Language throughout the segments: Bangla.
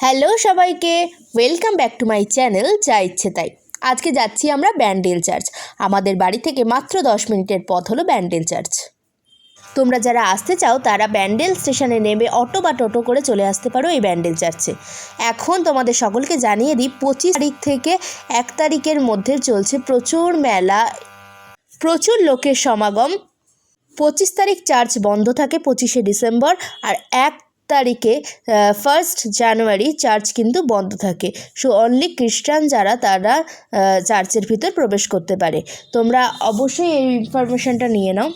হ্যালো সবাইকে, welcome back to my channel যা ইচ্ছে তাই। আজকে যাচ্ছি আমরা ব্যান্ডেল চার্চ। আমাদের বাড়ি থেকে মাত্র দশ মিনিটের পথ হলো ব্যান্ডেল চার্চ। তোমরা যারা আসতে চাও, তারা ব্যান্ডেল স্টেশনে নেমে অটো বা টোটো করে চলে আসতে পারো এই ব্যান্ডেল চার্চে। এখন তোমাদের সকলকে জানিয়ে দিই, পঁচিশ তারিখ থেকে এক তারিখের মধ্যে চলছে প্রচুর মেলা, প্রচুর লোকের সমাগম। পঁচিশ তারিখ চার্চ বন্ধ থাকে পঁচিশে ডিসেম্বর আর এক তারিখে ফার্স্ট জানুয়ারি চার্চ কিন্তু বন্ধ থাকে। সো অনলি খ্রিস্টান যারা তারা চার্চের ভিতর প্রবেশ করতে পারে। তোমরা অবশ্যই এই ইনফরমেশনটা নিয়ে নাও।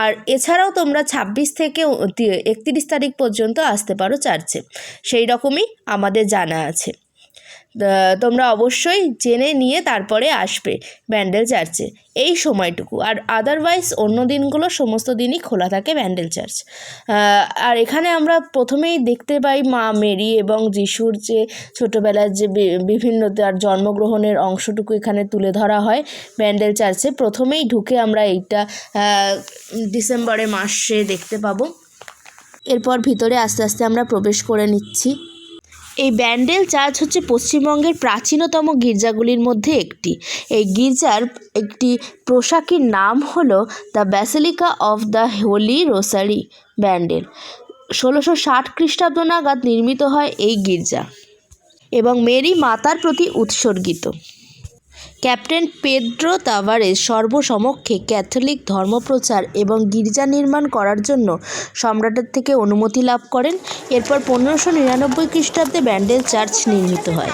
আর এছাড়াও তোমরা ছাব্বিশ থেকে একত্রিশ তারিখ পর্যন্ত আসতে পারো চার্চে সেই রকমই আমাদের জানা আছে। তোমরা অবশ্যই জেনে নিয়ে তারপরে আসবে ব্যান্ডেল চার্চে। এই সময়টুকু। আর আদারওয়াইজ অন্য দিনগুলো সমস্ত দিনই খোলা থাকে ব্যান্ডেল চার্চ। আর এখানে আমরা প্রথমেই দেখতে পাই মা মেরি এবং যিশুর যে ছোটোবেলার যে বিভিন্ন তার জন্মগ্রহণের অংশটুকু এখানে তুলে ধরা হয় ব্যান্ডেল চার্চে। প্রথমেই ঢুকে আমরা এইটা ডিসেম্বরে মাসে দেখতে পাবো। এরপর ভিতরে আস্তে আস্তে আমরা প্রবেশ করে নিচ্ছি। এই ব্যান্ডেল চার্চ হচ্ছে পশ্চিমবঙ্গের প্রাচীনতম গির্জাগুলির মধ্যে একটি। এই গির্জার একটি পোশাকের নাম হলো the basilica of the holy rosary Bandel ষোলোশো ষাট খ্রিস্টাব্দ নাগাদ নির্মিত হয় এই গির্জা এবং মেরি মাতার প্রতি উৎসর্গিত। ক্যাপ্টেন পেড্রো তাভারেজ সর্বসমক্ষে ক্যাথলিক ধর্মপ্রচার এবং গির্জা নির্মাণ করার জন্য সম্রাটের থেকে অনুমতি লাভ করেন। এরপর পনেরোশো নিরানব্বই খ্রিস্টাব্দে ব্যান্ডেল চার্চ নির্মিত হয়।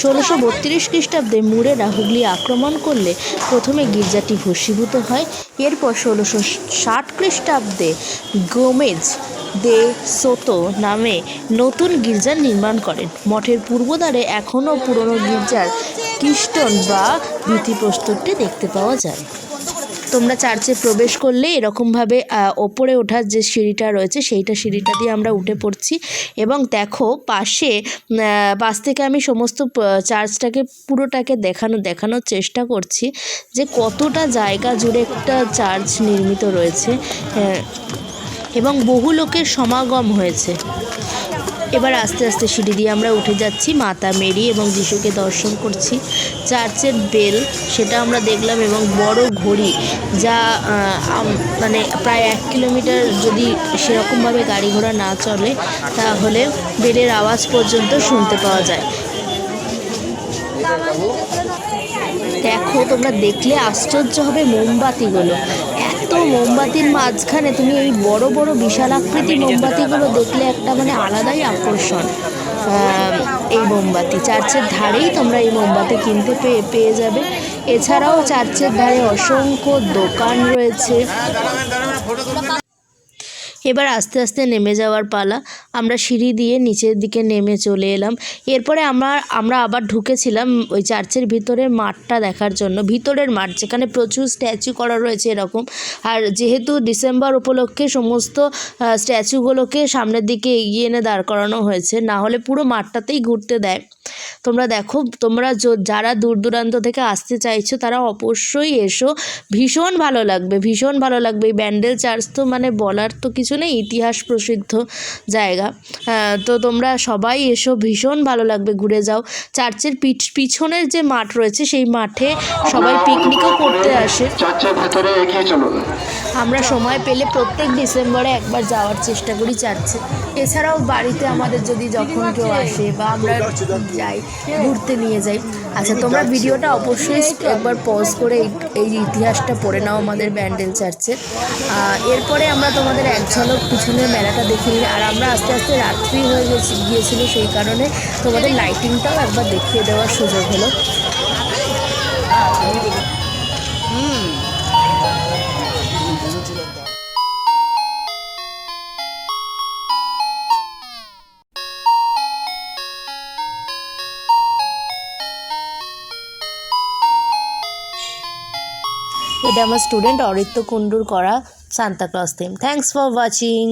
ষোলোশো বত্রিশ খ্রিস্টাব্দে মুরেরা হুগলি আক্রমণ করলে প্রথমে গির্জাটি ভস্মীভূত হয়। এরপর ষোলোশো ষাট খ্রিস্টাব্দে গোমেজ দে সোতো নামে নতুন গির্জা নির্মাণ করেন। মঠের পূর্বদ্বারে এখনও পুরনো গির্জার কিস্টন বা ভিত্তিপ্রস্তরটি দেখতে পাওয়া যায়। তোমরা চার্চে প্রবেশ করলে এরকমভাবে ওপরে ওঠার যে সিঁড়িটা রয়েছে, সেইটা সিঁড়িটা দিয়ে আমরা উঠে পড়ছি। এবং দেখো, পাশে পাশ থেকে আমি সমস্ত চার্চটাকে, পুরোটাকে দেখানো, দেখানোর চেষ্টা করছি যে কতটা জায়গা জুড়ে একটা চার্চ নির্মিত রয়েছে। এবং বহু লোকের সমাগম হয়েছে। এবার আস্তে আস্তে সিঁড়ি দিয়ে আমরা উঠে যাচ্ছি। মাতা মেরি এবং যিশুকে দর্শন করছি। চার্চের বেল, সেটা আমরা দেখলাম এবং বড় ঘড়ি যা মানে প্রায় এক কিলোমিটার যদি সেরকমভাবে গাড়ি ঘোড়া না চলে, তাহলে বেলের আওয়াজ পর্যন্ত শুনতে পাওয়া যায়। দেখো, তোমরা দেখলে আশ্চর্য হবে মোমবাতিগুলো। মোমবাতির মাঝখানে তুমি এই বড় বড় বিশাল আকৃতি মোমবাতিগুলো দেখলে একটা মানে আলাদাই আকর্ষণ এই মোমবাতি। চার্চের ধারেই তোমরা এই মোমবাতি কিনতে পেয়ে পেয়ে যাবে। এছাড়াও চার্চের ধারে অসংখ্য দোকান রয়েছে। এবার আস্তে আস্তে নেমে যাওয়ার পালা। আমরা সিঁড়ি দিয়ে নিচের দিকে নেমে চলে এলাম। এরপরে আমরা আমরা আবার ঢুকেছিলাম ওই চার্চের ভিতরের মাঠটা দেখার জন্য। ভিতরের মাঠ, যেখানে প্রচুর স্ট্যাচু করা রয়েছে এরকম। আর যেহেতু ডিসেম্বর উপলক্ষে সমস্ত স্ট্যাচুগুলোকে সামনের দিকে এগিয়ে এনে দাঁড় করানো হয়েছে, না হলে পুরো মাঠটাতেই ঘুরতে দেয়। তোমরা দেখো, তোমরা যারা দূর দূরান্ত থেকে আসতে চাইছো, তারা অবশ্যই এসো। ভীষণ ভালো লাগবে, ভীষণ ভালো লাগবে। এই ব্যান্ডেল চার্চ তো মানে বলার তো কিছু নেই, ইতিহাস প্রসিদ্ধ জায়গা। তো তোমরা সবাই এসো, ভীষণ ভালো লাগবে, ঘুরে যাও। চার্চের পিছ পিছনের যে মাঠ রয়েছে, সেই মাঠে সবাই পিকনিকও করতে আসে। চার্চের ভেতরে এগিয়ে চলুন। আমরা সময় পেলে প্রত্যেক ডিসেম্বরে একবার যাওয়ার চেষ্টা করি চার্চে। এছাড়াও বাড়িতে আমাদের যদি যখন কেউ আসে বা আমরা যাই ঘুরতে নিয়ে যাই। আচ্ছা তোমরা ভিডিওটা অবশ্যই একবার পজ করে এই ইতিহাসটা পড়ে নাও আমাদের ব্যান্ডেল চার্চের আহ, এরপরে আমরা তোমাদের এক ঝলক পিছনের মেলাটা দেখে নিই। আর আমরা আস্তে আস্তে রাত্রি হয়ে গেছি গিয়েছিল সেই কারণে তোমাদের লাইটিংটাও একবার দেখিয়ে দেওয়ার সুযোগ হলো। এটা আমার স্টুডেন্ট অরিত্য কুণ্ডুর করা Santa Claus theme thanks for watching